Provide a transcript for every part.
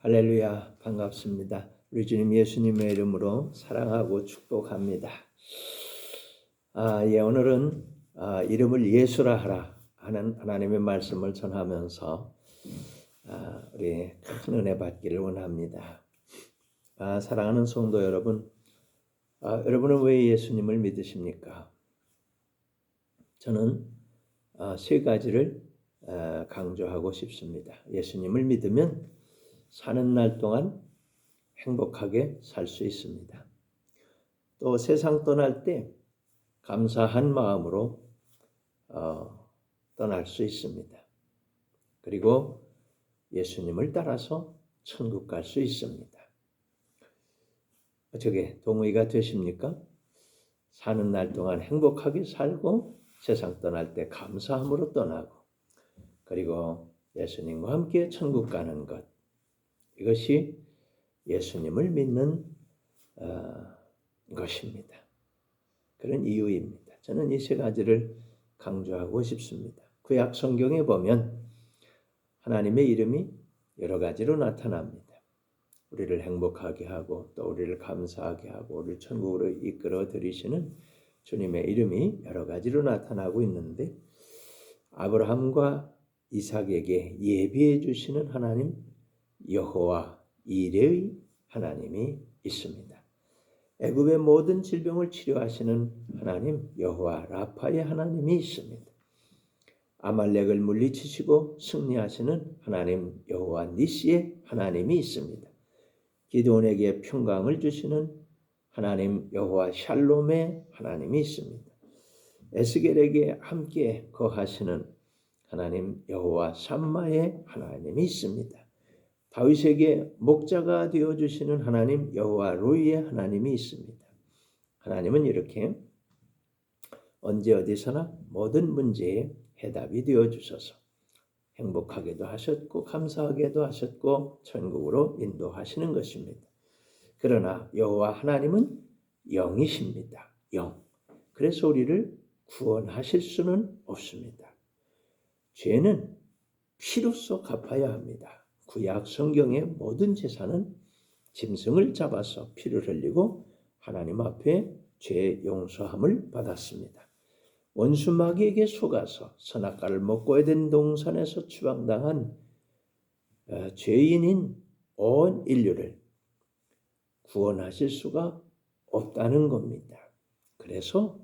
할렐루야 반갑습니다. 우리 주님 예수님의 이름으로 사랑하고 축복합니다. 아, 예, 오늘은 아, 이름을 예수라 하라 하는 하나님의 말씀을 전하면서 아, 우리 큰 은혜 받기를 원합니다. 아, 사랑하는 성도 여러분, 아, 여러분은 왜 예수님을 믿으십니까? 저는 아, 세 가지를 아, 강조하고 싶습니다. 예수님을 믿으면 사는 날 동안 행복하게 살 수 있습니다. 또 세상 떠날 때 감사한 마음으로 어, 떠날 수 있습니다. 그리고 예수님을 따라서 천국 갈 수 있습니다. 어떻게 동의가 되십니까? 사는 날 동안 행복하게 살고 세상 떠날 때 감사함으로 떠나고 그리고 예수님과 함께 천국 가는 것 이것이 예수님을 믿는 어, 것입니다. 그런 이유입니다. 저는 이 세 가지를 강조하고 싶습니다. 구약 성경에 보면 하나님의 이름이 여러 가지로 나타납니다. 우리를 행복하게 하고 또 우리를 감사하게 하고 우리를 천국으로 이끌어 들이시는 주님의 이름이 여러 가지로 나타나고 있는데 아브라함과 이삭에게 예비해 주시는 하나님 여호와 이레의 하나님이 있습니다. 애굽의 모든 질병을 치료하시는 하나님 여호와 라파의 하나님이 있습니다. 아말렉을 물리치시고 승리하시는 하나님 여호와 니시의 하나님이 있습니다. 기도원에게 평강을 주시는 하나님 여호와 샬롬의 하나님이 있습니다. 에스겔에게 함께 거하시는 하나님 여호와 삼마의 하나님이 있습니다. 다윗에게 목자가 되어 주시는 하나님 여호와 로이의 하나님이 있습니다. 하나님은 이렇게 언제 어디서나 모든 문제에 해답이 되어 주셔서 행복하게도 하셨고 감사하게도 하셨고 천국으로 인도하시는 것입니다. 그러나 여호와 하나님은 영이십니다. 영. 그래서 우리를 구원하실 수는 없습니다. 죄는 피로써 갚아야 합니다. 구약 성경의 모든 제사는 짐승을 잡아서 피를 흘리고 하나님 앞에 죄 용서함을 받았습니다. 원수 마귀에게 속아서 선악과를 먹고 에덴 동산에서 추방당한 어, 죄인인 온 인류를 구원하실 수가 없다는 겁니다. 그래서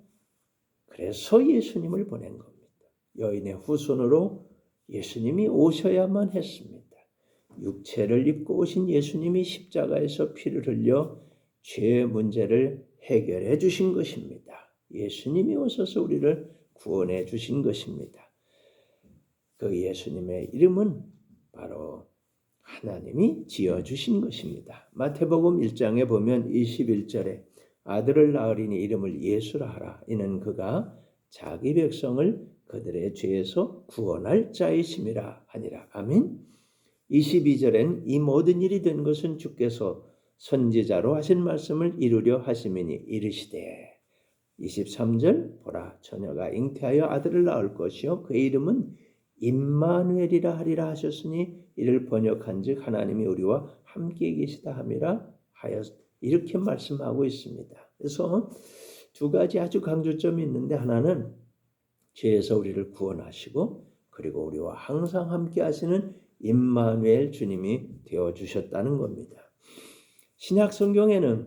그래서 예수님을 보낸 겁니다. 여인의 후손으로 예수님이 오셔야만 했습니다. 육체를 입고 오신 예수님이 십자가에서 피를 흘려 죄의 문제를 해결해 주신 것입니다. 예수님이 오셔서 우리를 구원해 주신 것입니다. 그 예수님의 이름은 바로 하나님이 지어 주신 것입니다. 마태복음 1장에 보면 21절에 아들을 낳으리니 이름을 예수라 하라. 이는 그가 자기 백성을 그들의 죄에서 구원할 자이심이라 하니라. 아멘. 22절엔 이 모든 일이 된 것은 주께서 선지자로 하신 말씀을 이루려 하심이니 이르시되 23절 보라 처녀가 잉태하여 아들을 낳을 것이요 그의 이름은 임마누엘이라 하리라 하셨으니 이를 번역한즉 하나님이 우리와 함께 계시다 함이라 하여 이렇게 말씀하고 있습니다. 그래서 두 가지 아주 강조점이 있는데 하나는 죄에서 우리를 구원하시고 그리고 우리와 항상 함께 하시는 임마누엘 주님이 되어 주셨다는 겁니다. 신약 성경에는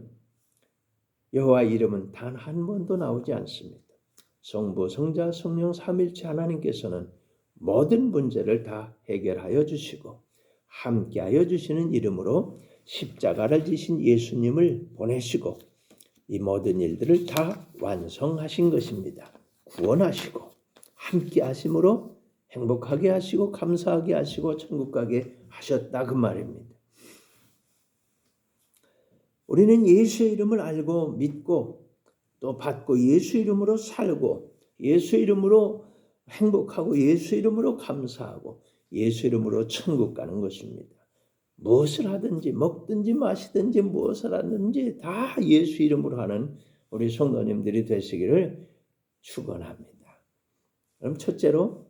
여호와 이름은 단 한 번도 나오지 않습니다. 성부, 성자, 성령 삼일체 하나님께서는 모든 문제를 다 해결하여 주시고 함께하여 주시는 이름으로 십자가를 지신 예수님을 보내시고 이 모든 일들을 다 완성하신 것입니다. 구원하시고 함께 하심으로 행복하게 하시고 감사하게 하시고 천국 가게 하셨다 그 말입니다. 우리는 예수의 이름을 알고 믿고 또 받고 예수 이름으로 살고 예수 이름으로 행복하고 예수 이름으로 감사하고 예수 이름으로 천국 가는 것입니다. 무엇을 하든지 먹든지 마시든지 무엇을 하든지 다 예수 이름으로 하는 우리 성도님들이 되시기를 축원합니다. 그럼 첫째로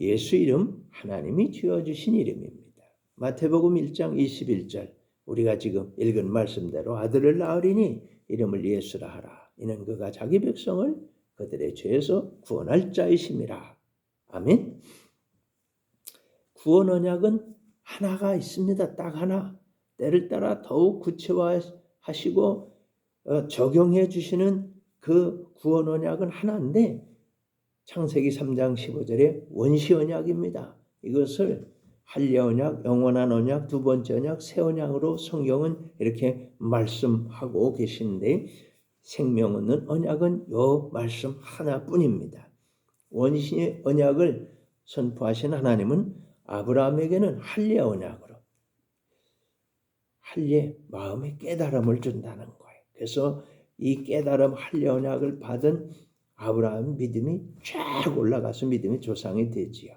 예수 이름 하나님이 지어 주신 이름입니다. 마태복음 1장 21절 우리가 지금 읽은 말씀대로 아들을 낳으리니 이름을 예수라 하라. 이는 그가 자기 백성을 그들의 죄에서 구원할 자이심이라. 아멘. 구원 언약은 하나가 있습니다. 딱 하나. 때를 따라 더욱 구체화하시고 어, 적용해 주시는 그 구원 언약은 하나인데 창세기 3장 15절에 원시 언약입니다. 이것을 할례 언약, 영원한 언약, 두 번째 언약, 새 언약으로 성경은 이렇게 말씀하고 계신데 생명 얻는 언약은 요 말씀 하나뿐입니다. 원시 언약을 선포하신 하나님은 아브라함에게는 할례 언약으로 할례 마음의 깨달음을 준다는 거예요. 그래서 이 깨달음 할례 언약을 받은 아브라함 믿음이 쫙 올라가서 믿음의 조상이 되지요.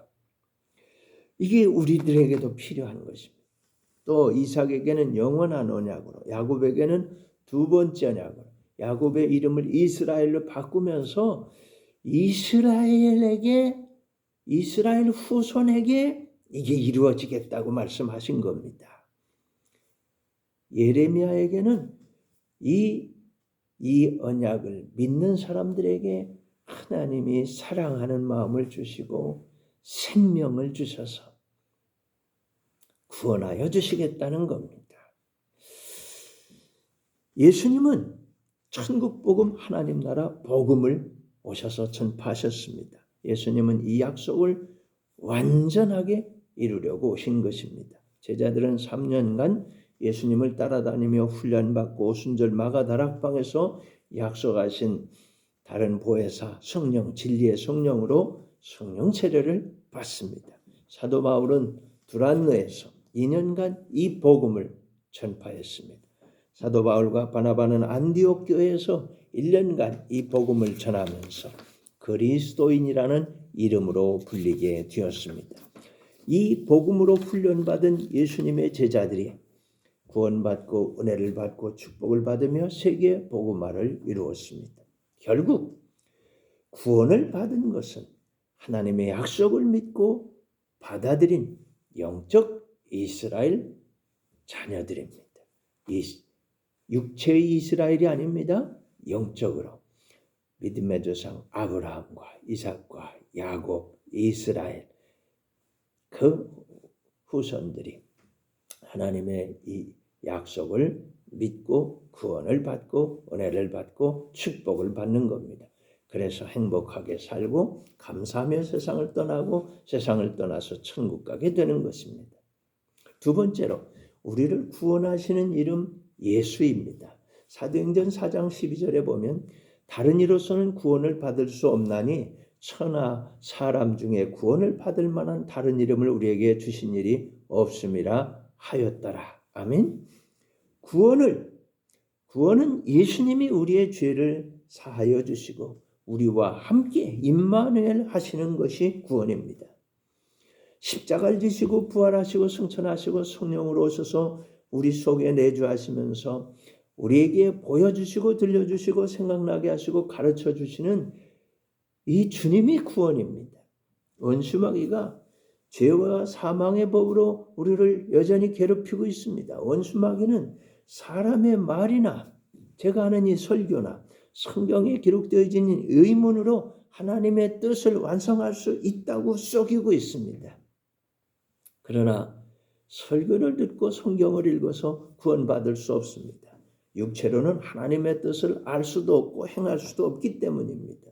이게 우리들에게도 필요한 것입니다. 또 이삭에게는 영원한 언약으로, 야곱에게는 두 번째 언약으로, 야곱의 이름을 이스라엘로 바꾸면서 이스라엘에게 이스라엘 후손에게 이게 이루어지겠다고 말씀하신 겁니다. 예레미야에게는 이, 이 언약을 믿는 사람들에게 하나님이 사랑하는 마음을 주시고 생명을 주셔서 구원하여 주시겠다는 겁니다. 예수님은 천국 복음 하나님 나라 복음을 오셔서 전파하셨습니다. 예수님은 이 약속을 완전하게 이루려고 오신 것입니다. 제자들은 3년간 예수님을 따라다니며 훈련받고 순절 마가 다락방에서 약속하신 다른 보혜사 성령 진리의 성령으로 성령 세례를 받습니다. 사도 바울은 두란노에서 2년간 이 복음을 전파했습니다. 사도 바울과 바나바는 안디옥 교회에서 1년간 이 복음을 전하면서 그리스도인이라는 이름으로 불리게 되었습니다. 이 복음으로 훈련받은 예수님의 제자들이 구원받고 은혜를 받고 축복을 받으며 세계 복음화를 이루었습니다. 결국 구원을 받은 것은 하나님의 약속을 믿고 받아들인 영적 이스라엘 자녀들입니다. 육체의 이스라엘이 아닙니다. 영적으로 믿음의 조상 아브라함과 이삭과 야곱, 이스라엘 그 후손들이 하나님의 이 약속을 믿고 구원을 받고 은혜를 받고 축복을 받는 겁니다. 그래서 행복하게 살고 감사하며 세상을 떠나고 세상을 떠나서 천국 가게 되는 것입니다. 두 번째로 우리를 구원하시는 이름 예수입니다. 사도행전 4장 12절에 보면 다른 이로서는 구원을 받을 수 없나니 천하 사람 중에 구원을 받을 만한 다른 이름을 우리에게 주신 일이 없음이라 하였더라. 아멘. 구원을 구원은 예수님이 우리의 죄를 사하여 주시고 우리와 함께 임마누엘 하시는 것이 구원입니다. 십자가를 지시고 부활하시고 승천하시고 성령으로 오셔서 우리 속에 내주하시면서 우리에게 보여주시고 들려주시고 생각나게 하시고 가르쳐 주시는 이 주님이 구원입니다. 원수마귀가 죄와 사망의 법으로 우리를 여전히 괴롭히고 있습니다. 원수 마귀는 사람의 말이나 제가 하는 이 설교나 성경에 기록되어 있는 의문으로 하나님의 뜻을 완성할 수 있다고 쏘기고 있습니다. 그러나 설교를 듣고 성경을 읽어서 구원받을 수 없습니다. 육체로는 하나님의 뜻을 알 수도 없고 행할 수도 없기 때문입니다.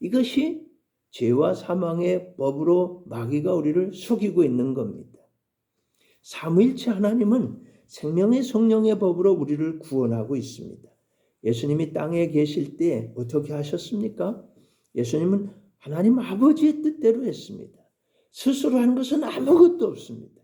이것이 죄와 사망의 법으로 마귀가 우리를 속이고 있는 겁니다. 삼위일체 하나님은 생명의 성령의 법으로 우리를 구원하고 있습니다. 예수님이 땅에 계실 때 어떻게 하셨습니까? 예수님은 하나님 아버지의 뜻대로 했습니다. 스스로 한 것은 아무것도 없습니다.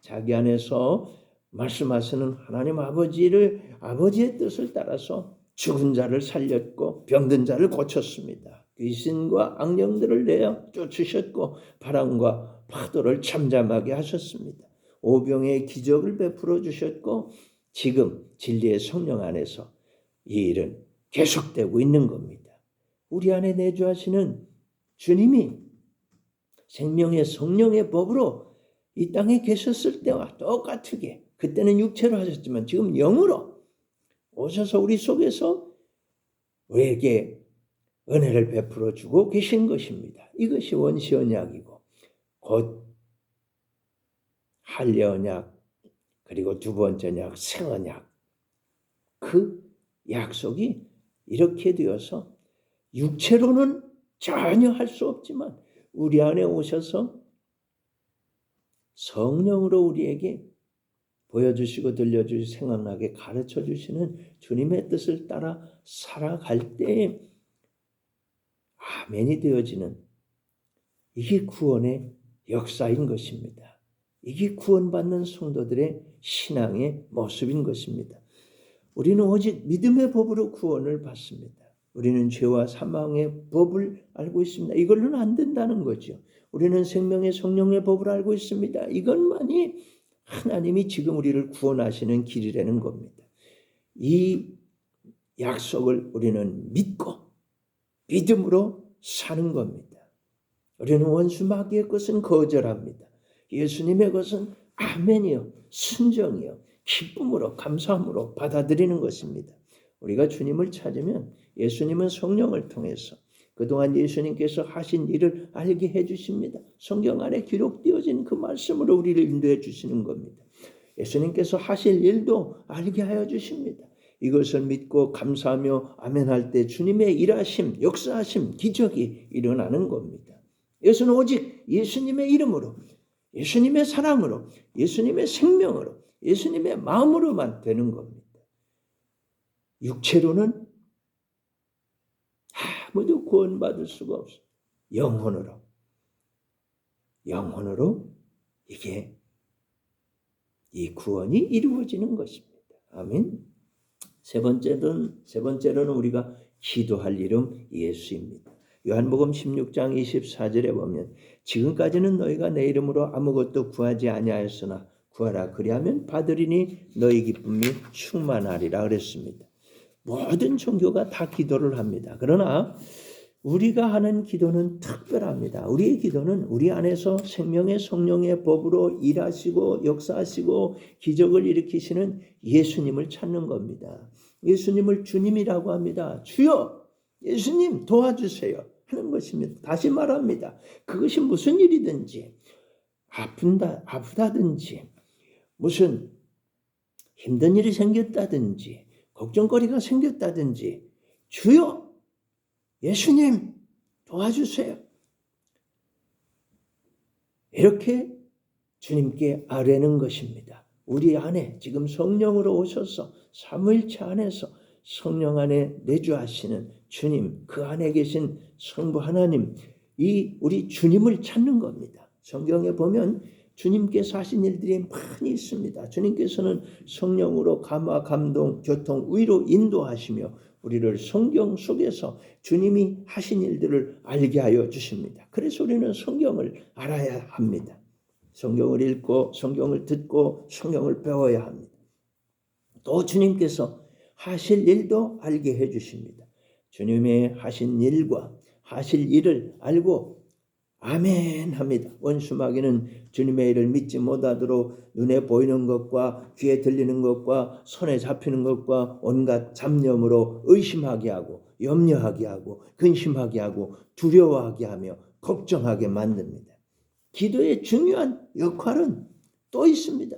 자기 안에서 말씀하시는 하나님 아버지를 아버지의 뜻을 따라서 죽은 자를 살렸고 병든 자를 고쳤습니다. 귀신과 악령들을 내어 쫓으셨고 바람과 파도를 잠잠하게 하셨습니다. 오병의 기적을 베풀어 주셨고 지금 진리의 성령 안에서 이 일은 계속되고 있는 겁니다. 우리 안에 내주하시는 주님이 생명의 성령의 법으로 이 땅에 계셨을 때와 똑같게 그때는 육체로 하셨지만 지금 영으로 오셔서 우리 속에서 우리에게 은혜를 베풀어 주고 계신 것입니다. 이것이 원시 언약이고 곧 할례 언약 그리고 두 번째 언약 새 언약 그 약속이 이렇게 되어서 육체로는 전혀 할 수 없지만 우리 안에 오셔서 성령으로 우리에게 보여주시고 들려주시고 생각나게 가르쳐 주시는 주님의 뜻을 따라 살아갈 때에 아멘이 되어지는 이게 구원의 역사인 것입니다. 이게 구원받는 성도들의 신앙의 모습인 것입니다. 우리는 오직 믿음의 법으로 구원을 받습니다. 우리는 죄와 사망의 법을 알고 있습니다. 이걸로는 안 된다는 거죠. 우리는 생명의 성령의 법을 알고 있습니다. 이것만이 하나님이 지금 우리를 구원하시는 길이라는 겁니다. 이 약속을 우리는 믿고 믿음으로 사는 겁니다. 우리는 원수 마귀의 것은 거절합니다. 예수님의 것은 아멘이요, 순정이요, 기쁨으로 감사함으로 받아들이는 것입니다. 우리가 주님을 찾으면 예수님은 성령을 통해서 그동안 예수님께서 하신 일을 알게 해 주십니다. 성경 안에 기록되어진 그 말씀으로 우리를 인도해 주시는 겁니다. 예수님께서 하실 일도 알게 하여 주십니다. 이것을 믿고 감사하며 아멘할 때 주님의 일하심, 역사하심, 기적이 일어나는 겁니다. 이것은 오직 예수님의 이름으로, 예수님의 사랑으로, 예수님의 생명으로, 예수님의 마음으로만 되는 겁니다. 육체로는 아무도 구원받을 수가 없어. 영혼으로. 영혼으로 이게 이 구원이 이루어지는 것입니다. 아멘. 세 번째는 세 번째로는 우리가 기도할 이름 예수입니다. 요한복음 16장 24절에 보면 지금까지는 너희가 내 이름으로 아무것도 구하지 아니하였으나 구하라 그리하면 받으리니 너희 기쁨이 충만하리라 그랬습니다. 모든 종교가 다 기도를 합니다. 그러나 우리가 하는 기도는 특별합니다. 우리의 기도는 우리 안에서 생명의 성령의 법으로 일하시고 역사하시고 기적을 일으키시는 예수님을 찾는 겁니다. 예수님을 주님이라고 합니다. 주여, 예수님 도와주세요. 하는 것입니다. 다시 말합니다. 그것이 무슨 일이든지 아픈다, 아프다든지 무슨 힘든 일이 생겼다든지 걱정거리가 생겼다든지 주여 예수님 도와주세요. 이렇게 주님께 아뢰는 것입니다. 우리 안에 지금 성령으로 오셔서 사무일체 안에서 성령 안에 내주하시는 주님, 그 안에 계신 성부 하나님, 이 우리 주님을 찾는 겁니다. 성경에 보면 주님께서 하신 일들이 많이 있습니다. 주님께서는 성령으로 감화, 감동, 교통, 위로 인도하시며 우리를 성경 속에서 주님이 하신 일들을 알게 하여 주십니다. 그래서 우리는 성경을 알아야 합니다. 성경을 읽고 성경을 듣고 성경을 배워야 합니다. 또 주님께서 하실 일도 알게 해 주십니다. 주님의 하신 일과 하실 일을 알고 아멘 합니다. 원수마귀는 주님의 일을 믿지 못하도록 눈에 보이는 것과 귀에 들리는 것과 손에 잡히는 것과 온갖 잡념으로 의심하게 하고 염려하게 하고 근심하게 하고 두려워하게 하며 걱정하게 만듭니다. 기도의 중요한 역할은 또 있습니다.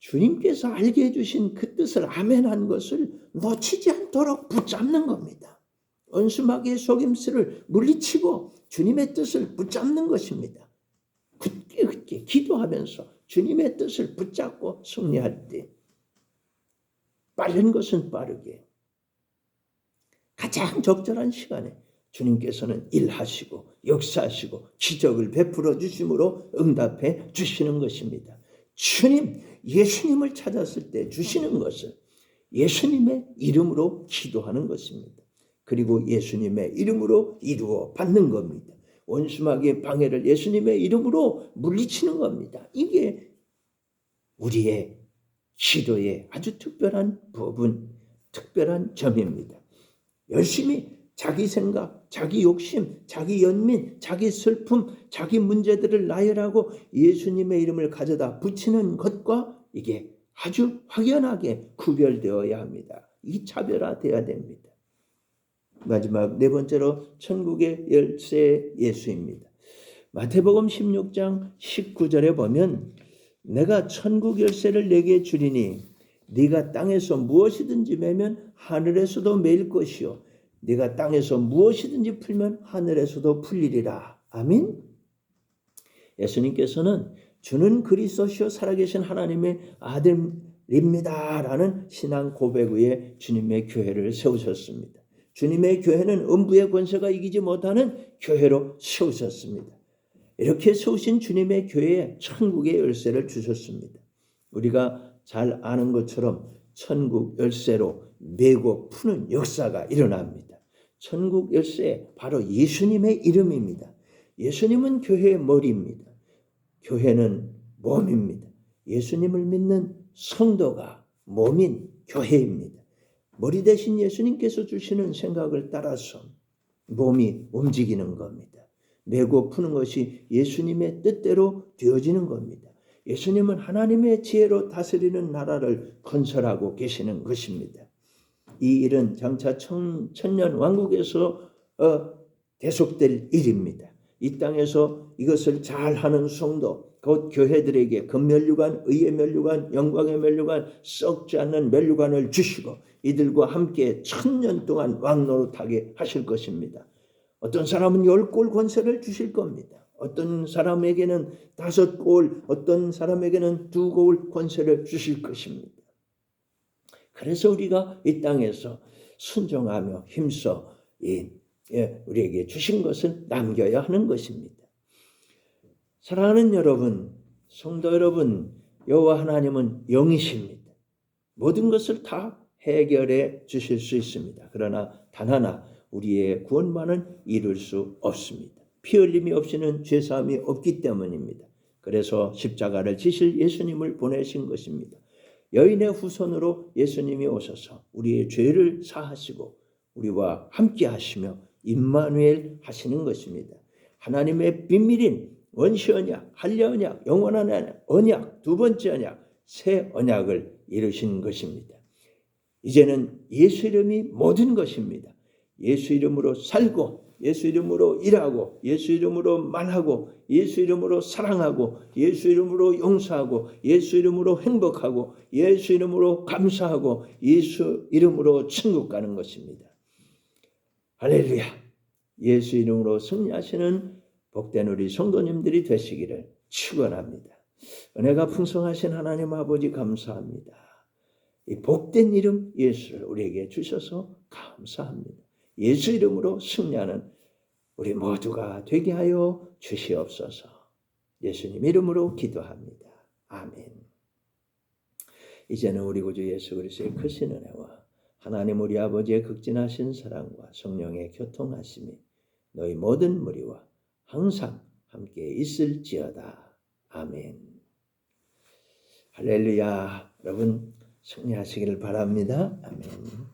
주님께서 알게 해주신 그 뜻을 아멘한 것을 놓치지 않도록 붙잡는 겁니다. 원수마귀의 속임수를 물리치고 주님의 뜻을 붙잡는 것입니다. 굳게 굳게 기도하면서 주님의 뜻을 붙잡고 승리할 때 빠른 것은 빠르게 가장 적절한 시간에 주님께서는 일하시고 역사하시고 기적을 베풀어 주심으로 응답해 주시는 것입니다. 주님, 예수님을 찾았을 때 주시는 것은 예수님의 이름으로 기도하는 것입니다. 그리고 예수님의 이름으로 이루어 받는 겁니다. 원수마귀의 방해를 예수님의 이름으로 물리치는 겁니다. 이게 우리의 기도의 아주 특별한 부분, 특별한 점입니다. 열심히 자기 생각, 자기 욕심, 자기 연민, 자기 슬픔, 자기 문제들을 나열하고 예수님의 이름을 가져다 붙이는 것과 이게 아주 확연하게 구별되어야 합니다. 이 차별화돼야 됩니다. 마지막 네 번째로 천국의 열쇠 예수입니다. 마태복음 16장 19절에 보면 내가 천국 열쇠를 내게 주리니 네가 땅에서 무엇이든지 매면 하늘에서도 매일 것이요 네가 땅에서 무엇이든지 풀면 하늘에서도 풀리리라. 아멘. 예수님께서는 주는 그리스도시요 살아계신 하나님의 아들입니다라는 신앙 고백 후에 주님의 교회를 세우셨습니다. 주님의 교회는 음부의 권세가 이기지 못하는 교회로 세우셨습니다. 이렇게 세우신 주님의 교회에 천국의 열쇠를 주셨습니다. 우리가 잘 아는 것처럼 천국 열쇠로 매고 푸는 역사가 일어납니다. 천국 열쇠 바로 예수님의 이름입니다. 예수님은 교회의 머리입니다. 교회는 몸입니다. 예수님을 믿는 성도가 몸인 교회입니다. 머리 대신 예수님께서 주시는 생각을 따라서 몸이 움직이는 겁니다. 매고 푸는 것이 예수님의 뜻대로 되어지는 겁니다. 예수님은 하나님의 지혜로 다스리는 나라를 건설하고 계시는 것입니다. 이 일은 장차 천, 천년 왕국에서 어, 계속될 일입니다. 이 땅에서 이것을 잘하는 성도, 곧 교회들에게 금면류관, 의의 면류관, 영광의 면류관, 썩지 않는 면류관을 주시고 이들과 함께 천년 동안 왕노릇하게 하실 것입니다. 어떤 사람은 열 골 권세를 주실 겁니다. 어떤 사람에게는 다섯 골, 어떤 사람에게는 두 골 권세를 주실 것입니다. 그래서 우리가 이 땅에서 순종하며 힘써 예, 우리에게 주신 것을 남겨야 하는 것입니다. 사랑하는 여러분, 성도 여러분, 여호와 하나님은 영이십니다. 모든 것을 다 해결해 주실 수 있습니다. 그러나 단 하나 우리의 구원만은 이룰 수 없습니다. 피 흘림이 없이는 죄 사함이 없기 때문입니다. 그래서 십자가를 지실 예수님을 보내신 것입니다. 여인의 후손으로 예수님이 오셔서 우리의 죄를 사하시고 우리와 함께 하시며 임마누엘 하시는 것입니다. 하나님의 비밀인 원시 언약, 할례 언약, 영원한 언약, 두 번째 언약, 새 언약을 이루신 것입니다. 이제는 예수 이름이 모든 것입니다. 예수 이름으로 살고 예수 이름으로 일하고 예수 이름으로 말하고 예수 이름으로 사랑하고 예수 이름으로 용서하고 예수 이름으로 행복하고 예수 이름으로 감사하고 예수 이름으로 천국 가는 것입니다. 할렐루야. 예수 이름으로 승리하시는 복된 우리 성도님들이 되시기를 축원합니다. 은혜가 풍성하신 하나님 아버지 감사합니다. 이 복된 이름 예수를 우리에게 주셔서 감사합니다. 예수 이름으로 승리하는 우리 모두가 되게 하여 주시옵소서. 예수님 이름으로 기도합니다. 아멘. 이제는 우리 구주 예수 그리스도의 크신 은혜와 하나님 우리 아버지의 극진하신 사랑과 성령의 교통하심이 너희 모든 무리와 항상 함께 있을지어다. 아멘. 할렐루야. 여러분 승리하시기를 바랍니다. 아멘.